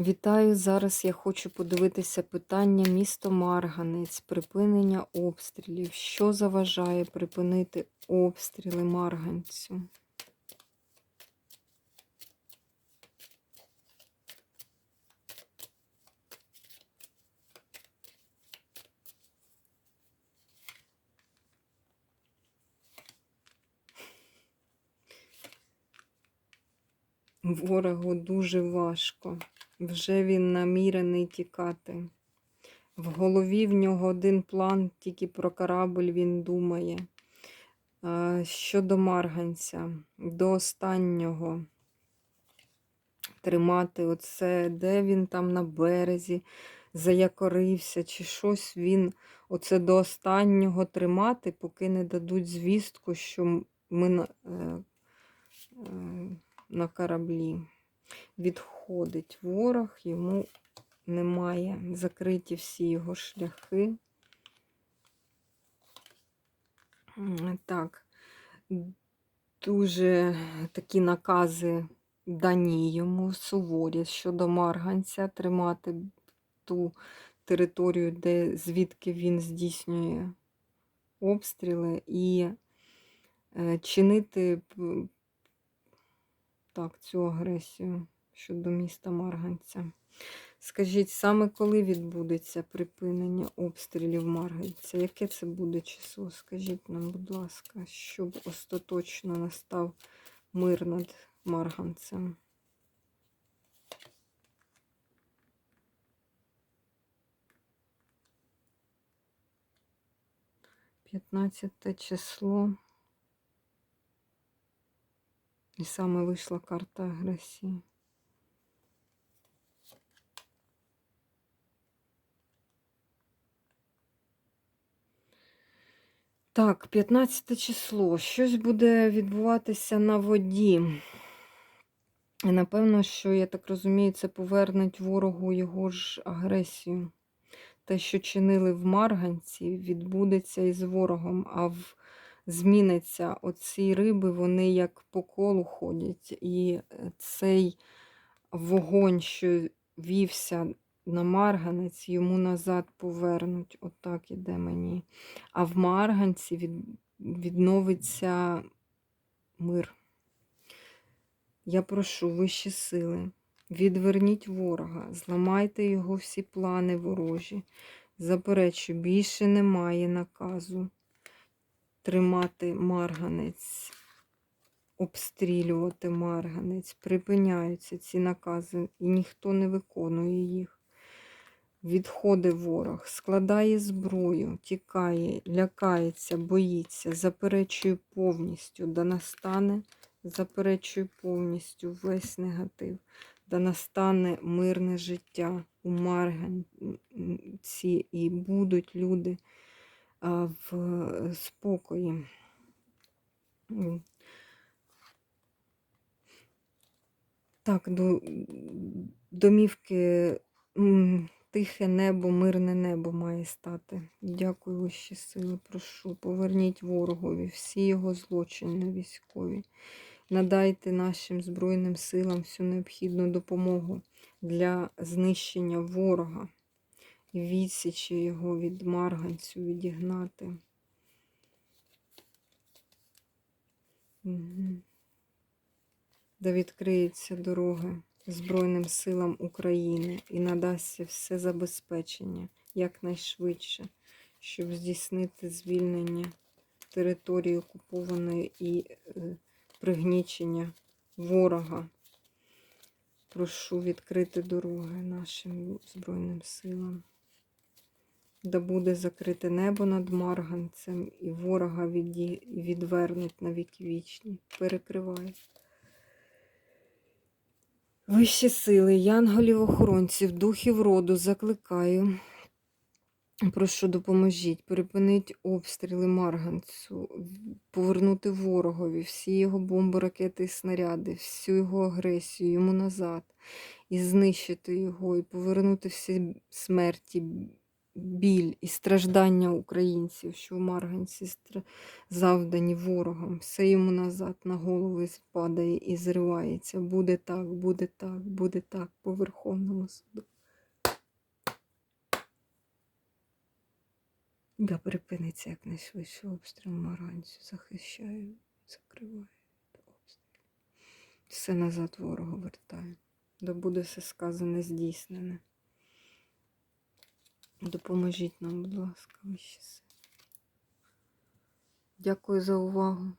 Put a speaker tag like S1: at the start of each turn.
S1: Вітаю! Зараз я хочу подивитися питання місто Марганець, припинення обстрілів. Що заважає припинити обстріли Марганцю? Ворогу дуже важко. Вже він намірений тікати. В голові в нього один план, тільки про корабль він думає. Щодо Марганця, до останнього тримати оце, де він там на березі заякорився, чи щось він оце до останнього тримати, поки не дадуть звістку, що ми на, кораблі. Відходить ворог, йому немає. Закриті всі його шляхи. Так, дуже такі накази дані йому суворі щодо Марганця тримати ту територію, де звідки він здійснює обстріли, і е, чинити так, цю агресію щодо міста Марганця. Скажіть, саме коли відбудеться припинення обстрілів Марганця? Яке це буде число? Скажіть нам, будь ласка, щоб остаточно настав мир над Марганцем. П'ятнадцяте число. І саме вийшла карта агресії. Так, 15 число. Щось буде відбуватися на воді. І напевно, що, я так розумію, це повернуть ворогу його ж агресію. Те, що чинили в Марганці, відбудеться із ворогом, а в зміниться оці риби, вони як по колу ходять. І е, цей вогонь, що вівся на Марганець, йому назад повернуть. Отак іде мені. А в Марганці від, відновиться мир. Я прошу вищі сили, відверніть ворога, зламайте його всі плани ворожі. Заперечу, більше немає наказу тримати марганець, обстрілювати марганець. Припиняються ці накази, і ніхто не виконує їх. Відходить ворог, складає зброю, тікає, лякається, боїться, заперечує повністю, да настане, заперечує повністю весь негатив, да настане мирне життя у Марганці, і будуть люди в е, спокої. Так, до, домівки. Тихе небо, мирне небо має стати. Дякую, вищі сили, прошу. Поверніть ворогові всі його злочини військові. Надайте нашим Збройним силам всю необхідну допомогу для знищення ворога відсічі його від марганцю відігнати. Угу. Да відкриються дороги Збройним силам України і надасться все забезпечення якнайшвидше, щоб здійснити звільнення території окупованої і е, пригнічення ворога. Прошу відкрити дороги нашим Збройним силам. Да буде закрите небо над Марганцем, і ворога відвернуть на віки вічні. Перекривай. Вищі сили, янголів-охоронців, духів роду закликаю. Прошу, допоможіть, припинить обстріли Марганцу, повернути ворогові всі його бомби, ракети і снаряди, всю його агресію йому назад, і знищити його, і повернути всі смерті, біль і страждання українців, що в Марганці завдані ворогам, все йому назад на голову падає і зривається. Буде так, буде так, буде так по Верховному суду. Да припиниться якнайшвидше обстріл Марганцю. Захищаю, закриваю обстріл. Все назад ворогу вертаю. Да буде все сказане, здійснене. Допоможіть нам, будь ласка, вищі сили. Дякую за увагу.